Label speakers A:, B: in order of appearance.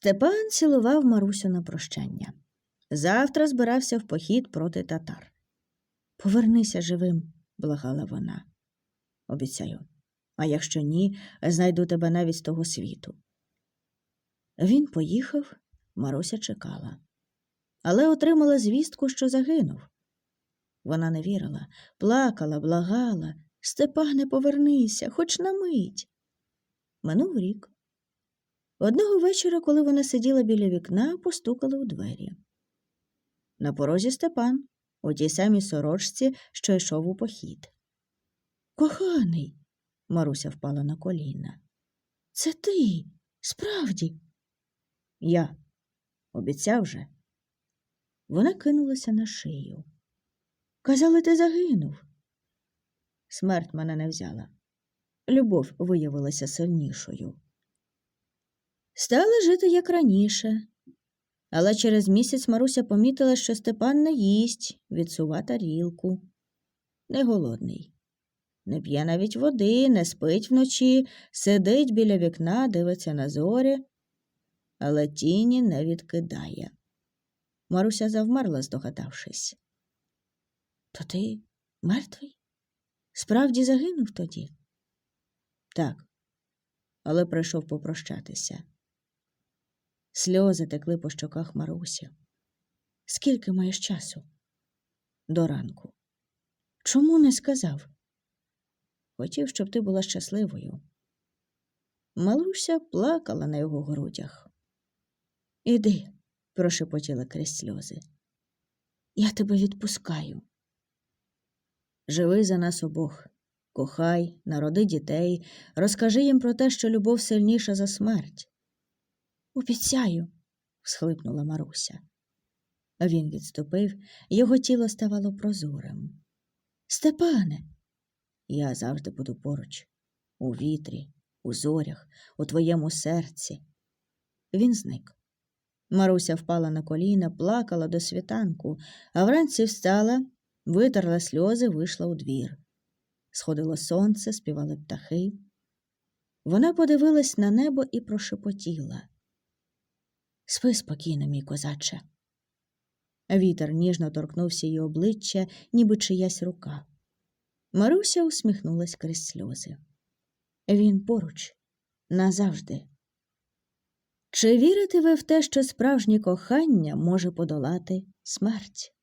A: Степан цілував Марусю на прощання. Завтра збирався в похід проти татар. Повернися живим, благала вона. Обіцяю. А якщо ні, знайду тебе навіть з того світу. Він поїхав, Маруся чекала, але отримала звістку, що загинув. Вона не вірила, плакала, благала. Степане, повернися, хоч на мить. Минув рік. Одного вечора, коли вона сиділа біля вікна, постукали у двері. На порозі Степан, у тій самій сорочці, що йшов у похід. Коханий, Маруся впала на коліна. Це ти, справді. Я обіцяв же. Вона кинулася на шию. Казали, ти загинув. Смерть мене не взяла. Любов виявилася сильнішою. Стали жити як раніше, але через місяць Маруся помітила, що Степан не їсть, відсува тарілку. Не голодний. Не п'є навіть води, не спить вночі, сидить біля вікна, дивиться на зорі, але тіні не відкидає. Маруся завмерла, здогадавшись. То ти мертвий? Справді загинув тоді? Так, але прийшов попрощатися. Сльози текли по щоках Марусі. Скільки маєш часу? До ранку. Чому не сказав? Хотів, щоб ти була щасливою. Малуся плакала на його грудях. Іди, прошепотіла крізь сльози. Я тебе відпускаю. Живи за нас обох, кохай, народи дітей, розкажи їм про те, що любов сильніша за смерть. Обіцяю, схлипнула Маруся. Він відступив, його тіло ставало прозорим. Степане, я завжди буду поруч, у вітрі, у зорях, у твоєму серці. Він зник. Маруся впала на коліна, плакала до світанку, а вранці встала, витерла сльози, вийшла у двір. Сходило сонце, співали птахи. Вона подивилась на небо і прошепотіла. Спи спокійно, мій козаче. Вітер ніжно торкнувся її обличчя, ніби чиясь рука. Маруся усміхнулась крізь сльози. Він поруч, назавжди. Чи вірите ви в те, що справжнє кохання може подолати смерть?